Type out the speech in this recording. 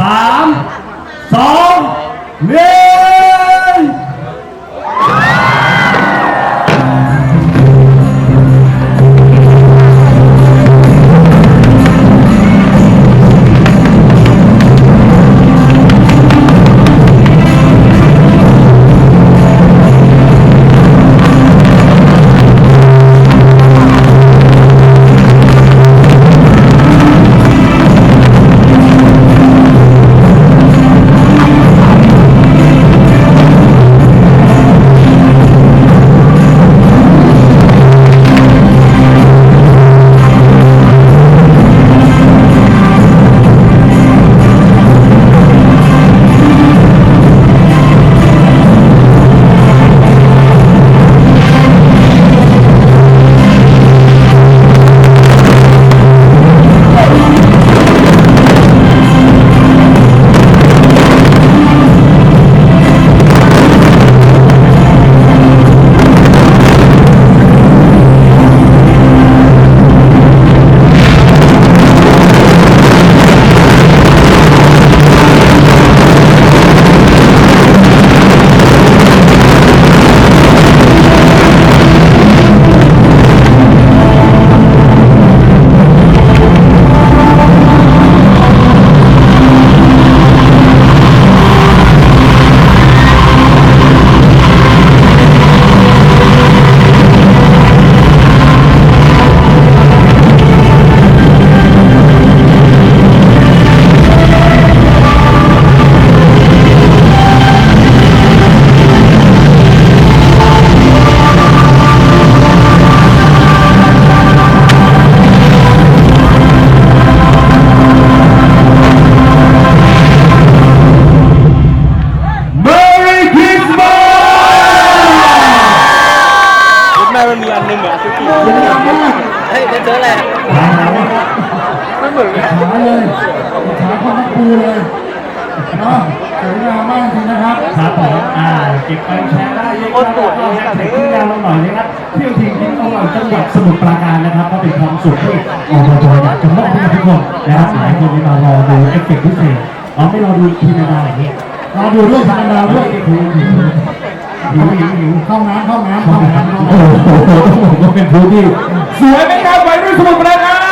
สามสองหนึ่ง ซุกี้เฮ้ยเจออะไรไม่เหมือนกันขาเลยขาพ่อนักปูเลยเนาะสวยงามมากจริงนะครับครับผมอ่าเก็บไปแชร์ได้เยอะๆก็แฮชแท็กที่ยาวเราหน่อยนะครับเที่ยวทิ้งทิ้งของเราจังหวัดสมุทรปราการนะครับก็เป็นความสุขที่อบจอยากจะมอบให้ทุกคนนะครับหลายคนที่มารอดูเอฟเฟกต์พิเศษอ๋อไม่รอดูทีนาดาอย่างนี้เราดูด้วยพันดาวด้วย หิวหิวหิวหิวหิวเข้าน้ำเข้าน้ำเข้าน้ำเข้าโอ้น้ำโหต้องบอกว่าเป็นผู้ที่สวยไหมครับวัยรุ่นสมุทรปราการ